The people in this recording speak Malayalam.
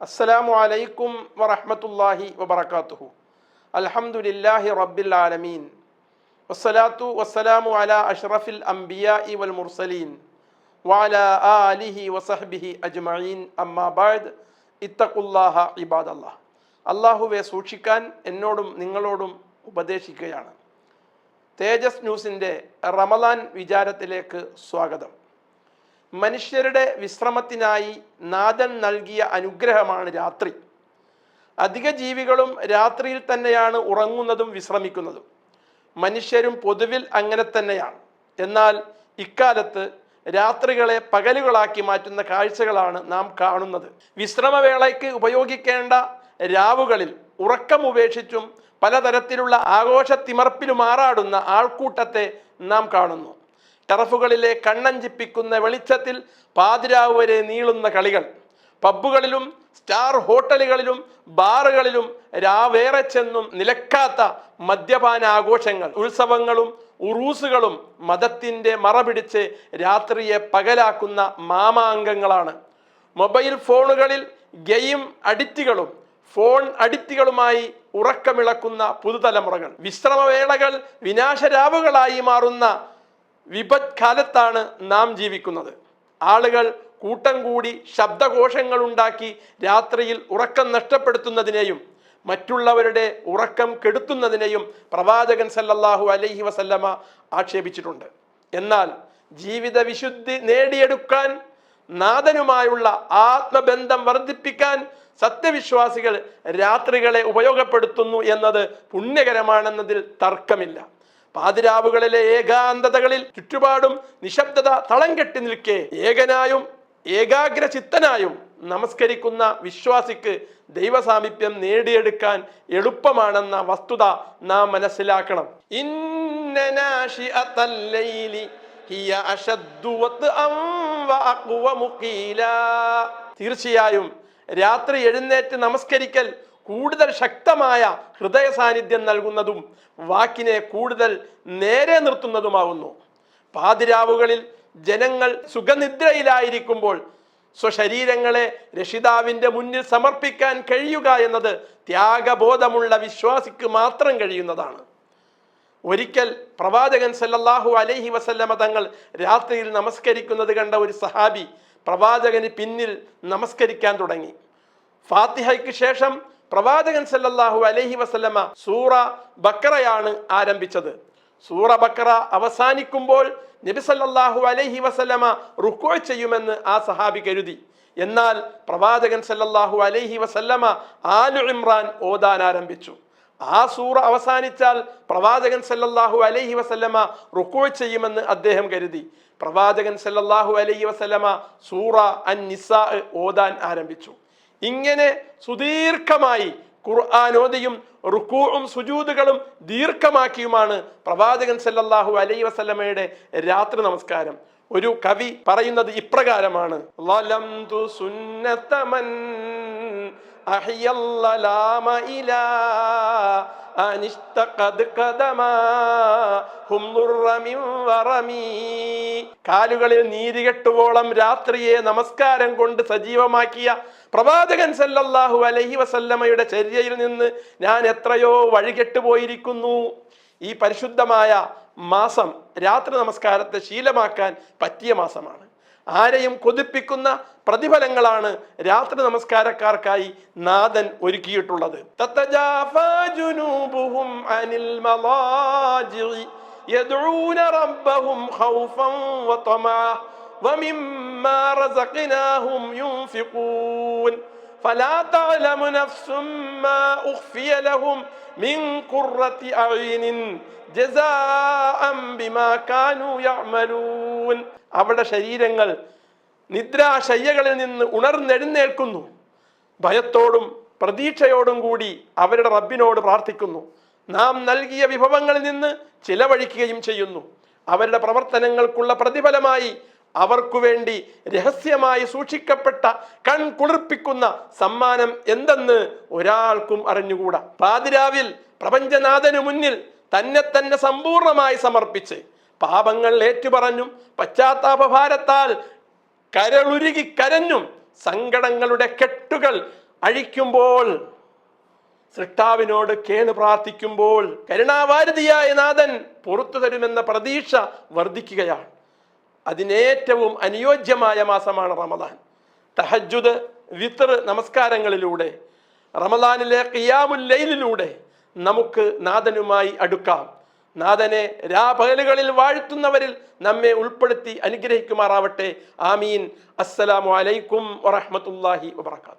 അസ്സലാമു അലൈക്കും വറഹമത്തല്ലാഹി വബറകാതുഹു അൽഹംദുലില്ലാഹി റബ്ബിൽ ആലമീൻ. വസ്സലാത്തു വസ്സലാമു അലാ അഷ്റഫിൽ ഇ വൽ മുർസലീൻ. വാല ആലിഹി വസഹ്ബിഹി അജ്മഈൻ. അമ്മാ ബഅദ്. ഇത്തഖുല്ലാഹ ഇബാദല്ലാഹ്. അള്ളാഹുവെ സൂക്ഷിക്കാൻ എന്നോടും നിങ്ങളോടും ഉപദേശിക്കുകയാണ്. തേജസ് ന്യൂസിന്റെ റമദാൻ വിചാരത്തിലേക്ക് സ്വാഗതം. മനുഷ്യരുടെ വിശ്രമത്തിനായി നാഥൻ നൽകിയ അനുഗ്രഹമാണ് രാത്രി. അധിക ജീവികളും രാത്രിയിൽ തന്നെയാണ് ഉറങ്ങുന്നതും വിശ്രമിക്കുന്നതും. മനുഷ്യരും പൊതുവിൽ അങ്ങനെ തന്നെയാണ്. എന്നാൽ ഇക്കാലത്ത് രാത്രികളെ പകലുകളാക്കി മാറ്റുന്ന കാഴ്ചകളാണ് നാം കാണുന്നത്. വിശ്രമവേളയ്ക്ക് ഉപയോഗിക്കേണ്ട രാവുകളിൽ ഉറക്കം ഉപേക്ഷിച്ചും പലതരത്തിലുള്ള ആഘോഷത്തിമർപ്പിലുമാറാടുന്ന ആൾക്കൂട്ടത്തെ നാം കാണുന്നു. ടറഫുകളിലെ കണ്ണഞ്ചിപ്പിക്കുന്ന വെളിച്ചത്തിൽ പാതിരാവ് വരെ നീളുന്ന കളികൾ. പബ്ബുകളിലും സ്റ്റാർ ഹോട്ടലുകളിലും ബാറുകളിലും രാവേറെ ചെന്നും നിലക്കാത്ത മദ്യപാന ആഘോഷങ്ങൾ. ഉത്സവങ്ങളും ഉറൂസുകളും മതത്തിന്റെ മറപിടിച്ച് രാത്രിയെ പകലാക്കുന്ന മാമാങ്കങ്ങളാണ്. മൊബൈൽ ഫോണുകളിൽ ഗെയിം അഡിക്റ്റുകളും ഫോൺ അഡിക്റ്റുകളുമായി ഉറക്കമിളക്കുന്ന പുതുതലമുറകൾ. വിശ്രമവേളകൾ വിനാശരാവുകളായി മാറുന്ന വിപത് കാലത്താണ് നാം ജീവിക്കുന്നത്. ആളുകൾ കൂട്ടം കൂടി ശബ്ദകോശങ്ങൾ ഉണ്ടാക്കി രാത്രിയിൽ ഉറക്കം നഷ്ടപ്പെടുത്തുന്നതിനെയും മറ്റുള്ളവരുടെ ഉറക്കം കെടുത്തുന്നതിനെയും പ്രവാചകൻ സല്ലല്ലാഹു അലൈഹി വസല്ലമ ആക്ഷേപിച്ചിട്ടുണ്ട്. എന്നാൽ ജീവിത വിശുദ്ധി നേടിയെടുക്കാൻ നാഥനുമായുള്ള ആത്മബന്ധം വർദ്ധിപ്പിക്കാൻ സത്യവിശ്വാസികൾ രാത്രികളെ ഉപയോഗപ്പെടുത്തുന്നു എന്നത് പുണ്യകരമാണെന്നതിൽ തർക്കമില്ല. പാതിരാവുകളിലെ ഏകാന്തതകളിൽ ചുറ്റുപാടും നിശബ്ദത തളം കെട്ടി നിൽക്കെ ഏകനായും ഏകാഗ്ര ചിത്തനായും നമസ്കരിക്കുന്ന വിശ്വാസിക്ക് ദൈവസാമീപ്യം നേടിയെടുക്കാൻ എളുപ്പമാണെന്ന വസ്തുത നാം മനസ്സിലാക്കണം. തീർച്ചയായും രാത്രി എഴുന്നേറ്റ് നമസ്കരിക്കൽ കൂടുതൽ ശക്തമായ ഹൃദയ സാന്നിധ്യം നൽകുന്നതും വാക്കിനെ കൂടുതൽ നേരെ നിർത്തുന്നതുമാവുന്നു. പാതിരാവുകളിൽ ജനങ്ങൾ സുഖനിദ്രയിലായിരിക്കുമ്പോൾ സ്വശരീരങ്ങളെ രക്ഷിതാവിന്റെ മുന്നിൽ സമർപ്പിക്കാൻ കഴിയുക എന്നത് ത്യാഗബോധമുള്ള വിശ്വാസിക്ക് മാത്രം കഴിയുന്നതാണ്. ഒരിക്കൽ പ്രവാചകൻ സല്ലല്ലാഹു അലൈഹി വസല്ലമ തങ്ങൾ രാത്രിയിൽ നമസ്കരിക്കുന്നത് കണ്ട ഒരു സഹാബി പ്രവാചകന് പിന്നിൽ നമസ്കരിക്കാൻ തുടങ്ങി. ഫാത്തിഹയ്ക്ക് ശേഷം പ്രവാചകൻ സല്ലല്ലാഹു അലഹി വസല്ലമ സൂറ ബക്കറയാണ് ആരംഭിച്ചത്. സൂറ ബക്കറ അവസാനിക്കുമ്പോൾ നബി സല്ലല്ലാഹു അലൈഹി വസല്ലമ റുക്കോ ചെയ്യുമെന്ന് ആ സഹാബി കരുതി. എന്നാൽ പ്രവാചകൻ സല്ലല്ലാഹു അലൈഹി വസല്ലമ ആലു ഇമ്രാൻ ഓതാൻ ആരംഭിച്ചു. ആ സൂറ അവസാനിച്ചാൽ പ്രവാചകൻ സല്ലല്ലാഹു അലൈഹി വസല്ലമ റുക്കോ ചെയ്യുമെന്ന് അദ്ദേഹം കരുതി. പ്രവാചകൻ സല്ലല്ലാഹു അലൈഹി വസല്ലമ സൂറ അൻ നിസാ ഓതാൻ ആരംഭിച്ചു. ഇങ്ങനെ സുദീർഘമായി ഖുർആൻ ഓതിയും റുക്കൂവും സുജൂദുകളും ദീർഘമാക്കിയുമാണ് പ്രവാചകൻ സല്ലല്ലാഹു അലൈ വസല്ലമയുടെ രാത്രി നമസ്കാരം. ഒരു കവി പറയുന്നത് ഇപ്രകാരമാണ്. "ളലംതു സുന്നത മൻ അഹ്യല്ലലാമ ഇലാ അനിഷ്തഖദ് ഖദമാ ഹും ദുർറ മിൻ വറമീ." കാലുകളിൽ നീരികെട്ടുവോളം രാത്രിയെ നമസ്കാരം കൊണ്ട് സജീവമാക്കിയ പ്രവാചകൻ സല്ലല്ലാഹു അലഹി വസല്ലമയുടെ ചര്യയിൽ നിന്ന് ഞാൻ എത്രയോ വഴികെട്ടു പോയിരിക്കുന്നു ഈ പരിശുദ്ധമായ മാസം രാത്രി നമസ്കാരത്തെ ശീലമാക്കാൻ പറ്റിയ മാസമാണ് ആരെയും കൊതിപ്പിക്കുന്ന പ്രതിഫലങ്ങളാണ് രാത്രി നമസ്കാരക്കാർക്കായി നാഥൻ ഒരുക്കിയിട്ടുള്ളത് തത്തജാഫാ ജുനൂബുഹും അനിൽ മളാജിഇ يدعون ربهم خوفا وطمعا ومما رزقناهم ينفقون فلا تعلم نفس ما أخفي لهم من قرة أعين جزاء بما كانوا يعملون അവരുടെ ശരീരങ്ങൾ നിദ്രാശയ്യകളിൽ നിന്ന് ഉണർന്നെഴുന്നേൽക്കുന്നു ഭയത്തോടും പ്രതീക്ഷയോടും കൂടി അവരുടെ റബ്ബിനോട് പ്രാർത്ഥിക്കുന്നു നാം നൽകിയ വിഭവങ്ങളിൽ നിന്ന് ചിലവഴിക്കുകയും ചെയ്യുന്നു. അവരുടെ പ്രവർത്തനങ്ങൾക്കുള്ള പ്രതിഫലമായി അവർക്കു വേണ്ടി രഹസ്യമായി സൂക്ഷിക്കപ്പെട്ട കൺ കുളിർപ്പിക്കുന്ന സമ്മാനം എന്തെന്ന് ഒരാൾക്കും അറിഞ്ഞുകൂടാ. പാതിരാവിൽ പ്രപഞ്ചനാഥനു മുന്നിൽ തന്നെ തന്നെ സമ്പൂർണമായി സമർപ്പിച്ച് പാപങ്ങൾ ഏറ്റുപറഞ്ഞും പശ്ചാത്താപഭാരത്താൽ കരളുരുകി കരഞ്ഞും സങ്കടങ്ങളുടെ കെട്ടുകൾ അഴിക്കുമ്പോൾ സൃഷ്ടാവിനോട് കേണു പ്രാർത്ഥിക്കുമ്പോൾ കരുണാവാരതിയായ നാഥൻ പുറത്തു തരുമെന്ന പ്രതീക്ഷ വർദ്ധിക്കുകയാണ്. അതിനേറ്റവും അനുയോജ്യമായ മാസമാണ് റമദാൻ. തഹജുദ് വിത്തർ നമസ്കാരങ്ങളിലൂടെ റമദാനിലെ ഖിയാമുൽ ലൈലിലൂടെ നമുക്ക് നാഥനുമായി അടുക്കാം. നാഥനെ രാപകലുകളിൽ വാഴ്ത്തുന്നവരിൽ നമ്മെ ഉൾപ്പെടുത്തി അനുഗ്രഹിക്കുമാറാവട്ടെ. ആമീൻ. അസ്സലാമു അലൈക്കും വറഹ്മത്തുള്ളാഹി വബറകാതുഹു.